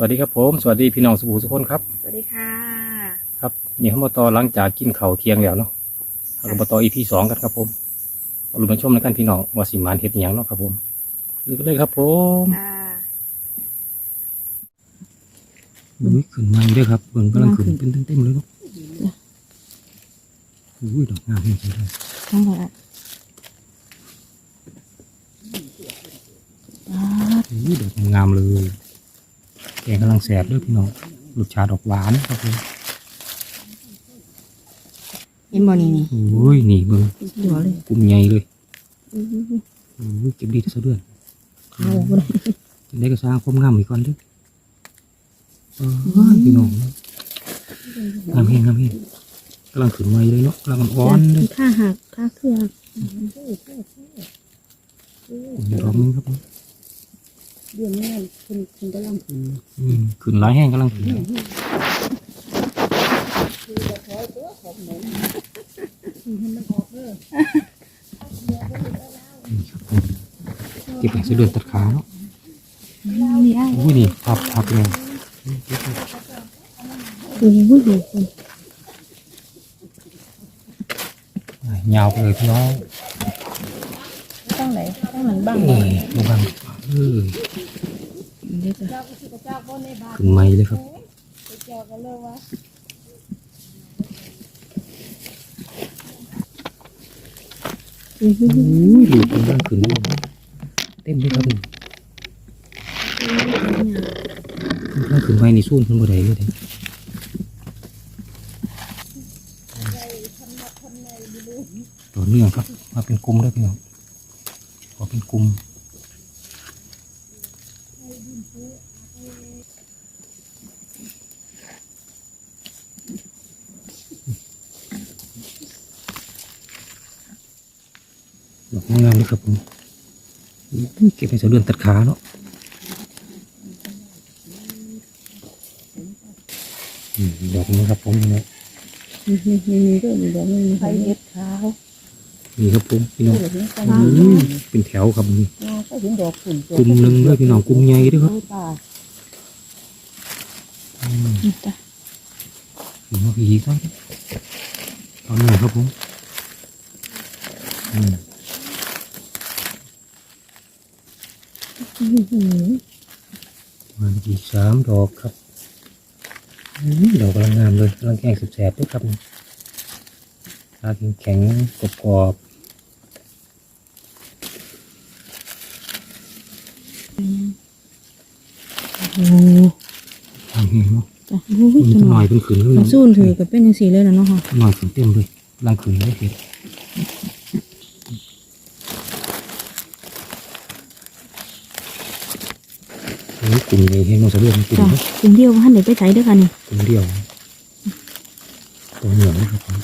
วัสดีครับผม สวัสดีพี่น้องสุภูสุคนครับ สวัสดีค่ะ ครับนี่เขามาต่อหลังจากกินข้าวเที่ยงแล้วเนาะเราก็มาต่ออีพีสองกันครับผมมาลุ้นมาชมในกันพี่น้องว่าสิมานเฮ็ดอหย่างเนาะครับผมลุยกันเลยครับผมค่ะอุ้ยขึ้นมาอีกเด้อครับเบิ่งกำลังขึ้นเป็นเต็มๆเลยเนาะอุ้ยดอกงามจริงๆเลยทั้งหมดอะอุ้ยดอกงามเลยแก งกำลังแสบเด้วยพี่น้องรสชาติออกหวานครับผมเห็นบอนี่นี่อุ้ยนี่เบิ่งหัวเลยกลุ่มใหญ่เลยอุ้ยเก็บดีที่สุดเลยเอาเลยจะได้กระซ้างความงามอีกก่อนเด้วยเออพี่น้องงามเฮงงามเฮงกำลังขึ้นมาเลยเนาะกำลังอ่อนๆเลยค่าหักค่าเครื่องดอกนึงครับผม เดือนนี้คุณคุณกำลังคุณอืมขึ้นหลายแห้งกำลังขึ้นนี่ครับผมเก็บแผงเสะเดือนตัดขาเนาะอุ้ยนี่พับพับเลยคุณผู้หญิงคุณยาวเลยพี่น้องต้องไหนต้องหลังบ้างเอ้ยระวังเออ เดี๋ยจะขึ้นไม้เลยครับอุ้ยดูกำลังขึ้นเลยเต็มเลยครับนี่กำลังขึ้นไม้นี่สู้ขึ้นบ่ได้เลยเด้ต่อเนื่องครับ มาเป็นกลุ่มเลยพี่น้องขอเป็นกลุ่ม งามเลยครับผมเก็บให้เสเดือนตัดขาเนาะอืมดอกนี้ครับผมนี่นะมีมีมีด้วยมีด้วยมีไฟเอ็ดขาวนี่ครับผมพี่น้องเป็นแถวครับนี่ก็เห็นดอกฝุ่นกลุ่มหนึ่งด้วยพี่น้องกลุ่มใหญ่ด้วยครับป่าอืมจ้ะนี่มาผีครับตอนนี้ครับผมอืม มาอีกสามดอกครับดอกกำลังงามเลยกำลังแข็งแสบๆด้วยครับตาแข็งๆกรอบโอ้ทำเห็นเนาะจ้ะโอ้ยมันจะหน่อยเป็นขืนขึ้นมันสู้ถือกับเป็นยังสีเลยนะเนาะค่ะหน่อยขืนเต็มเลยกำลังขืนได้เห็นโอ้ย กลุ่มใหญ่เห็นมันจะเลือกกลุ่มจ้ะเนาะกลุ่มเดียวท่านเดี๋ยวไปใช้ด้วยกันนี่กลุ่มเดียวตัวเหนียวนะครับผม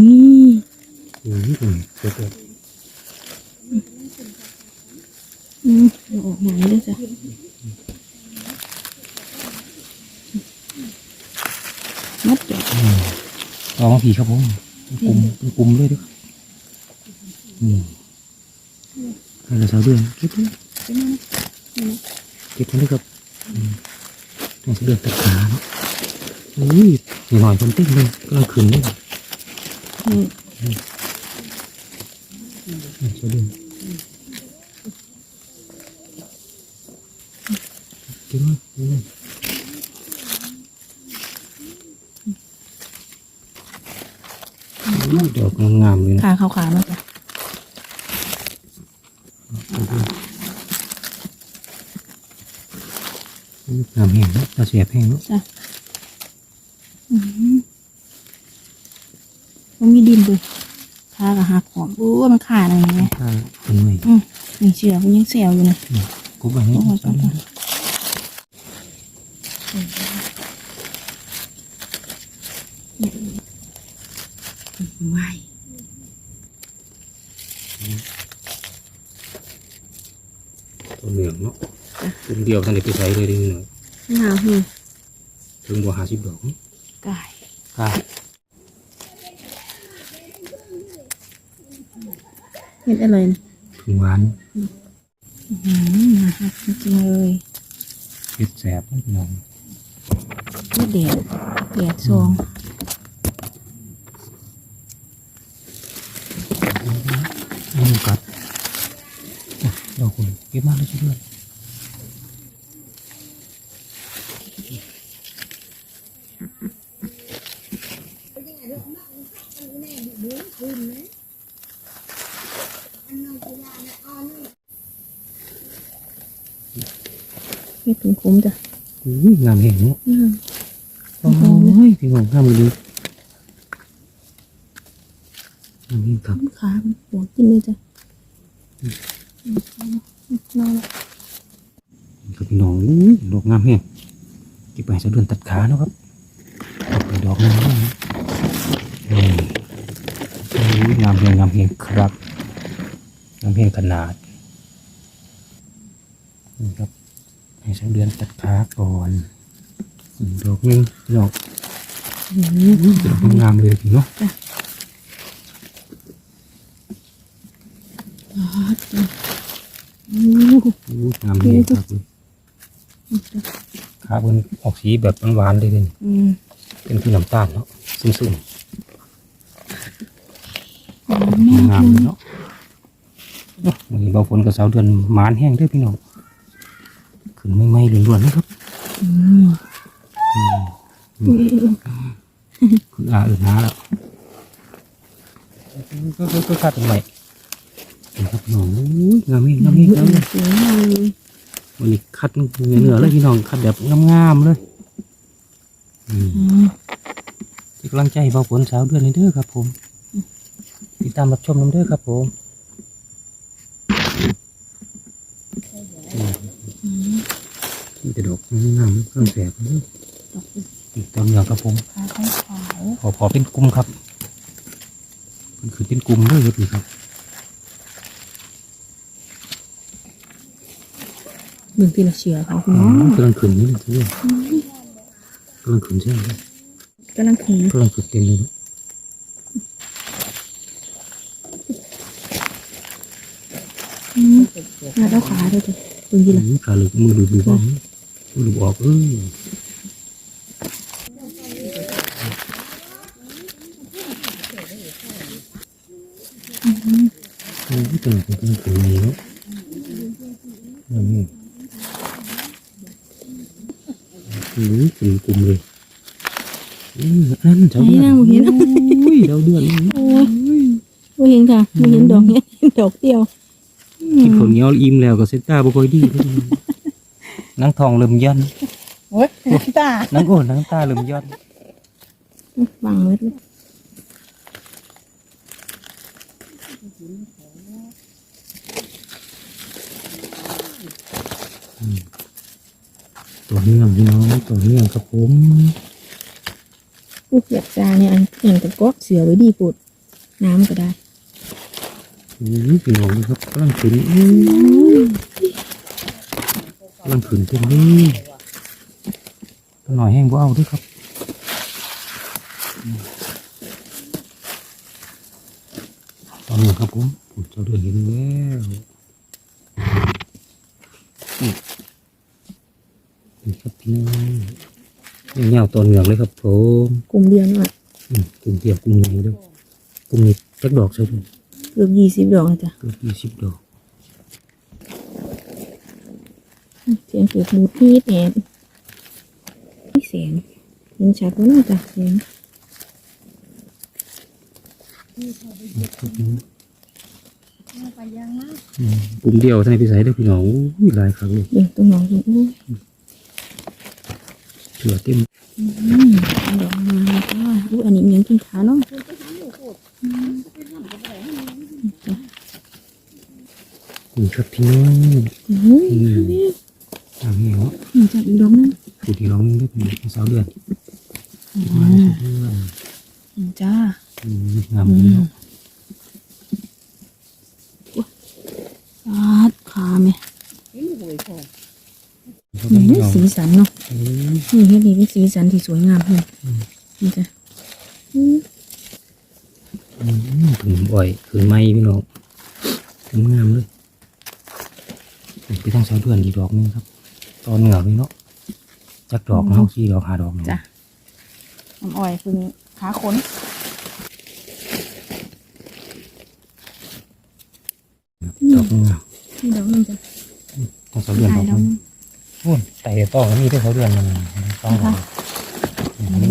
นี่โอ้ยกลุ่มเยอะอืมเอาออกมาเลยจ้ะมัดจ้ะๆอืมลองผีครับผมเป็นกลุ่มเป็นกลุ่มเลยด้วยนี่ให้ เราสาวเดือนเก็บเลยเก็บเลยครับอืมให้สาวเดือนตัดขาเนาะอุ้ยนี่หน่อยคนเต้นเลยกำลังขืนเลยนี่สวัสดีเก่งมากเก่งมากอุ้ยดอกงามเลยนะขาขาวๆมาจ้ะงามแห้งเนอะตาเสียบแห้งเนอะจ้ะอืมมันมีดินด้วยขากับหักหอมโอ้ยมันขาดอะไรอย่างเงี้ยถ้าเป็นไงอืมนี่เชือกมันยังแซวอยู่นะกุ๊บไปให้โอ้โหวตัวเหลืองเนาะตัวเดียวท่านเด็กไปใส่เลยดิเนาะ หนาวหือถึงบัวหาสิบดอกกายค่ะเห็นอะไรนะถึงหวานอื้อหือน่าฮักจริงๆเลยเผ็ดแสบพี่น้องโอ้แดดแดดซองนี่กัดอะเราคุณเก็บมาเลยช่วย เฮ็ดเป็นคุ้มจ้ะอุ้ยงามเห็นเนาะอืมโอ้ยพี่น้องงามเลยงามเห็นครับขาหัวกินเลยจ้ะนอนละกับพี่น้องอุ้ยดอกงามแห้งเก็บไปจะเดือนตัดขาเนาะครับดอกไปดอกงามแห้งนี่อุ้ยงามแห้งงามแห้งครับงามแห้งขนาดนี่ครับ ให้สักเดือนตัดขาก่อนอีกดอกหนึงพี่น้องอืมอุ้ยดอกงามเลยพี่เนาะอ่าจ้ะอู้อุ้ยงามแห้งครับเลยขาเป็นออกสีแบบหวานๆเลยเลยอืมเป็นที่น้ำตาลเนาะซึมๆหอมมากงามเลยเนาะเนาะวันนี้เบาฝนกับเสาเดือนหมานแห้งเด้วยพี่น้อง ขึ้นไม่ไหม้ล้วนๆนะครับอืมอืมอุ้ยคุณอาเอื่นน้าแล้วก็ก็ก็คาดตรงไหนเห็นครับพี่น้องอุ้ยงามเองงามเองงามเองสวยมากเลยวันนี้คัดเนื้อๆเลยพี่น้องคัดแบบงามๆเลยอืมอืมเป็นกำลังใจให้เบาฝนสาวเดือนนี้เด้อครับผมติดตามรับชมน้ำเด้อครับผมอื มีแต่ดอกงามๆเครื่องแสบเด้อดอกอีกตัวเหนือครับผมขาขาวขาวขอขอเป็นกลุ่มครับ มันคือเป็นกลุ่มด้วยครับพี่ครับเบิ่งทีละเชือเขาพี่อ๋อน้องกำลังขึ้นนี่เรื่อยกำลังขึ้นใช่ไหมกำลังขึ้นนะกำลังขึ้นเต็มเลยอืมมาเท้าขาด้วยจ้ะ เบิ่งทีละอืมขาหลุดมือหลุดดูบ้างมือหลุดออกเอ้ยโอ้ยตัวนี้กำลังขึ้นนี่เนาะนี่หรือเป็นกลุ่มเลยอืมนั่นเจ้าเดือนอุ้ยเจ้าเดือนโอ้ยไม่เห็นค่ะไม่เห็นดอกเนี้ยเห็นดอกเดียวอืม กินข้าวเหนียวอิ่มแล้วก็เซตตาบ่ค่อยดีเด้อนังทองเริ่มย่อนโอ้ยตานังโอ้นังตาเริ่มย่อนบังมืดเลยตัวเนื่องพี่น้องตัวเนื่องครับผมผู้เปียกจาเนี่ยอันอย่างกับก๊อกเสือไว้ดีปุดน้ำก็ได้ นี่พี่น้องนี่ครับกำลังขึ้นอื้อกำลังขึ้นเต็มเลยตัวหน่อยแห้งบ่เอาเด้วยครับตอนนี้ครับผมผมจะเดือนเห็นแล้วนี่ครับพี่น้องนี่แนวตัวเหนืองเลยครับผมกลุ่มเดียวน่ะอืมกลุ่มเดียวกลุ่มใหญ่ด้วยกลุ่มนี้จักดอกใช่ไหม เกือบยี่สิบดอกเลยจ้ะเกือบยี่สิบดอกเสียงเกือบบูดที่แอนนี่เสียงเห็นชัดว่าน่าจะเสียงอืมกลุ่มเดียวท่านพี่สายเด้อพี่น้องอุ้ยหลายครั้งเลยเบิ่งตัวน้องเห็นโอ้ยเชื่อเต็มอืมดอกมาแล้วก็อู้อันนี้ยังกินขาเนาะ นี่ครับพี่น้องโอ้ยอืมทางนี้เหรอมันจะอีกดอกนึงสูตรที่ร้องนึงได้เป็นเป็นสาวเดือนอืมามสาวเดือนจ้าอืมงามดีเนาะ ปาดขาไหม ครับ อืม พี่น้อง สีสันเนาะ อืม นี่เฮ็ดนี่เป็นสีสันที่สวยงามเลยนี่จ้ะอืม อืมถึงบ่อยถึงไม้พี่น้องถึงงามเลย ไปทางเสาเดือนอีกดอกหนึงครับ ตอนเหนือเลยเนาะ จักดอกเนาะสี่ดอกหาดอกจ้ะน้ำอ้อยคือขาขนดอกหนึงอะนี่ดอกนึงจ้ะทางเสาเดือนดอกหนึงโอ้ยแต่ต้องมีได้เสาเดือนมันต้องดอกอืมไม่ไ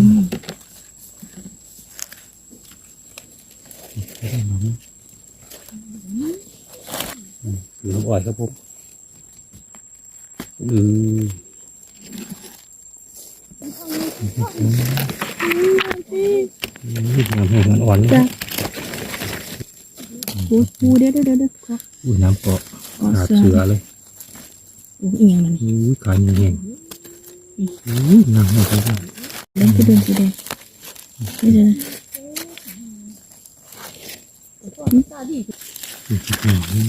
ด้ดอกหนึงอืมคือน้ำอ้อยครับผมอือนี่น้ำแห้ง มันอ่อนนี่จ้ะปูปูเดี๋ยวเดี๋ยวเดี๋ยวเดี๋ยวขออุ้ยน้ำเกาะขาดเสือเสือเลยอู้เอียงมันอุ้ยขาแห้งอุ้ยน้ำแห้งไปแล้วเล่นคือเดินสีแดงนี่เดี๋ยวนะอื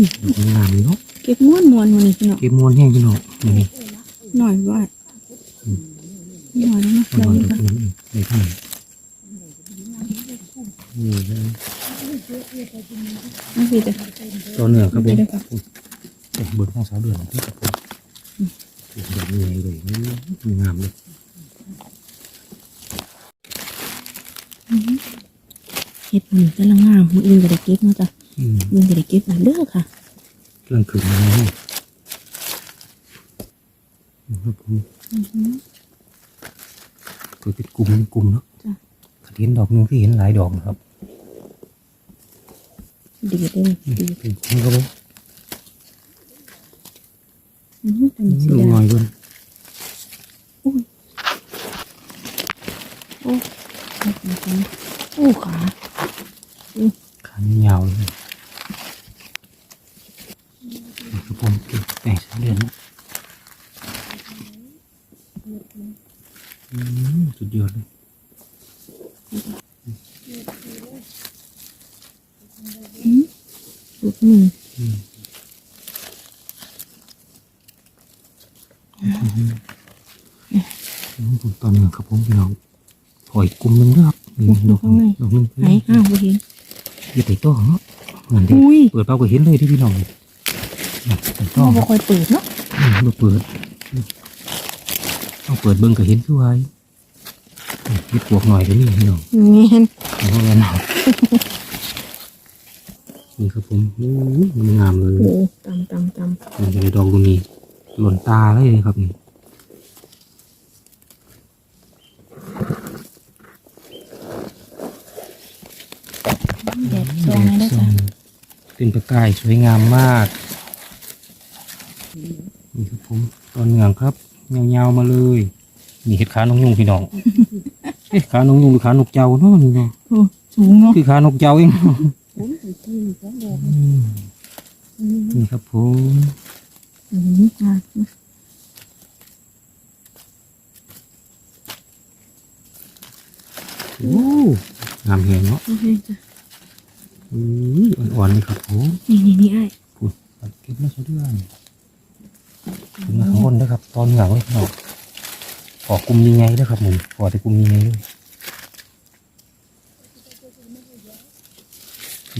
มงามเนาะเก็บม้วนม้วนมันนี่พี่น้องเก็บม้วนแห้งพี่น้องนี่หน่อยว่า หน่อยนะมันเรานอนดีตรกว่างนี้ในข้างนี่นะเอาสิจ้ะตัวเหนือครับผมไปด้วยค่ะเด็กบนห้องสาวเดือนที่ครับผมเด็กเหนื่อยเลยนี่งามเลย เห็ดมันกำลังงามมืออื่นก็ได้เก็บเนาะจ้ะ อืม มือก็ได้เก็บมาเด้อค่ะ เครื่องขึงมาให้ครับผม เกิดเป็นกลุ่มเป็นกลุ่มเนาะจ้ะกระเทียนดอกหนึงที่เห็นหลายดอกนะครับ ดีเด้อดีเป็นกลุ่มครับผมอือทำสีลูกแดน้องยเพิ่นโอ้โอ้ขา ขายาวเลยนี่ครับผมเก็บแต่งสามเดือนนะอืม สุดยอดเลยลูกหนึ่งอืมอืมผมตอนนี้ครับผมพี่น้องถอยกลุ่มหนึงด้วยครับนี่ดอกหนึ่งดอกหนึงไหนอ้าวบ่เห็นอย่าไปต่อเนาะเหมือนเด็กอุ้ยเปิดเป้าก็เห็นเลยที่พี่น้องนี่น่ะไปต่อเราบ่ค่อยเปิดเนาะอืมบ่เปิดอืม ต้องเปิดเบิ่งก็เห็นคือไว้อืมมีปวกหน่อยก็มีพี่น้องแม่นเอาเข้ามาหน่อยนี่ครับผมโอ้ยมันงามเลยโอ้ตำตำตำมันจะได้ดอกตรงนี้หล่นตาเลยครับนี่แดดซองเลยนะจ๊ะเป็นประกายสวยงามมาก นี่ครับผมตอนเหงืองครับ ยาวๆมาเลยนี่เห็ดขานกยุงพี่น้องเอ๊ะขานกยุงหรือขานกเจ้าเนาะนี่เนาะโอ้สูงเนาะคือขานกเจ้าเองอืมนี่ครับผมอืมอะโอ้งามเห็นเนาะโอเคจ้ะอุ้ยอ่อนๆเลยครับผมนี่นี่นี่ไอ้ายพูดเก็บมาซะด้วย ถึงาข้างบนนะครับ ตอนเหงาเลยพี่น้องขอกลุ่มยังไงด้วยครับผมขอแต่กลุ่มยังไงด้วย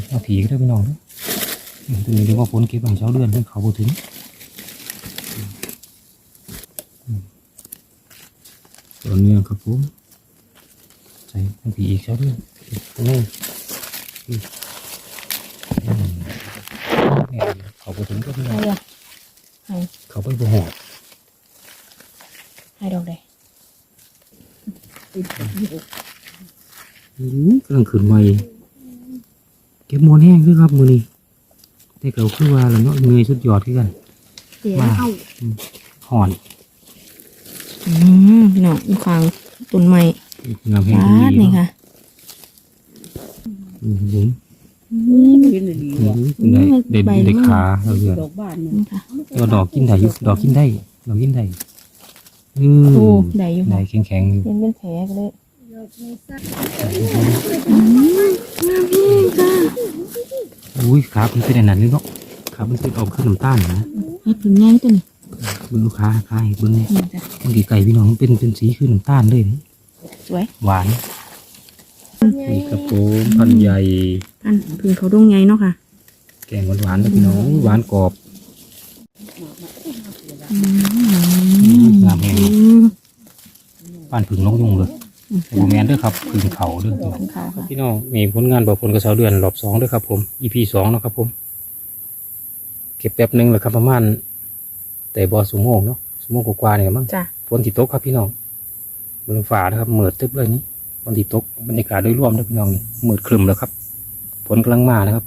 เอาผีก็ได้พี่น้อนาะอืมตรงนี้เรียกว่าฝนเก็บบางเช้าเดือนเพิ่งเขาบูถึงตอนนี้ครับผมใส่ให้ผีอีกเช้าเดือนตรงนี้เขาบถึงก็พี่น้องไอ้ เขาไปบ่หอดไอ้ดอกใดอื้อกำลังขึ้นใหม่เก็บมวนแห้งด้วยครับมือนี้แต่เก่าคือว่าแล้วเนาะเงยสุดยอดคือกันเดี๋ยวมาเอาห่อนอืมพี่น้องอยู่ข้างต้นไม้งามแห้งบาดีดนี่ค่ะอืมบุ๋มอืม เห็นเลยดีอืว่ะมได้ได้ได้ขาเราเยอะดอกบ้านเนี่ยนี่ค่ะก็ดอกกินได้อยู่ดอกกินได้ดอกกินได้อืมโอ้ได้อยู่ได้ค่ะแข็งๆอยู่เห็นเป็นแผลกันเลยอุ้ยขามันเป็นอันนั้นเลยเนาะขามันเป็นออกขึ้นน้ำตาลนะเฮ็ดผลง่ายตัวนี้เบิ่งลูกค้าค้าให้เบิ่งเนี่ยนี่จ้ะบางทีไก่พี่น้องมันเป็นเป็นสีขึ้นน้ำตาลเลยนี่สวยหวาน นี่ครับผมพันใหญ่อันพึ่งเขาดงใหญ่เนาะค่ะแกงหวานๆนะพี่น้องหวานกรอบมงามแห้งบ้านผึ่งนกยุงเลยโบแมนเด้วยครับผึ่งเขาเด้วยของเขาค่ะพี่น้องมีผลงานบอกผลกระเสาเดือนรอบสองด้วยครับ ผม EP สองเนาะครับผม เก็บแป๊บหนึงแหละครับประมาณแต่บอสุโมงเนาะสุโมงกว่าๆเนี่ยมั้งจ้ะฝนติตกครับพี่น้องบนฝ่านะครับเหมือดตึ๊บเลยนี้ ฝนติตกบรรยากาศโดยรวมนะพี่น้องนี่เหมือดครึมแล้วครับฝนกำลังมานะครับ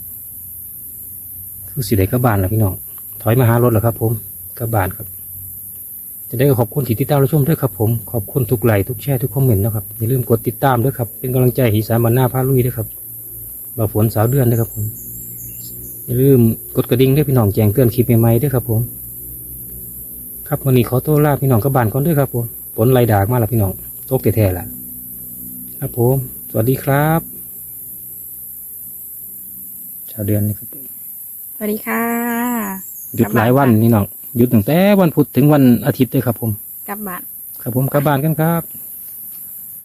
คือสีใดกระบานแล้วพี่น้อง ถอยมาหารถแล้วครับ ผมกระบานครับจะได้ขอบคุณที่ติดตามรับชมด้วยครับผมขอบคุณทุกไลค์ทุกแชร์ทุกคอมเมนต์นะครับอย่าลืมกดติดตามด้วยครับ เป็นกำลังใจห้อีสานบรรณาพาลุยด้วยครับบ่าฝนสาวเดือนด้วยครับผมอย่าลืมกดกระดิ่งด้วยพี่น้องแจ้งเตือนคลิปใหม่ๆด้วยครับผม ครับวันนี้ขอตัวลาพี่น้องกระบานก่อนด้วยครับผมฝนไล่ดากมาแล้วพี่น้องตกแท้ๆละ ครับผม สวัสดีครับ ชาวเดือนนะครับสวัสดีค่ะหยุดหลายวันนี่น้องหยุดตั้งแต่วันพุธถึงวันอาทิตย์ด้วยครับผม กลับบ้าน ครับผมกลับบ้านกันครับ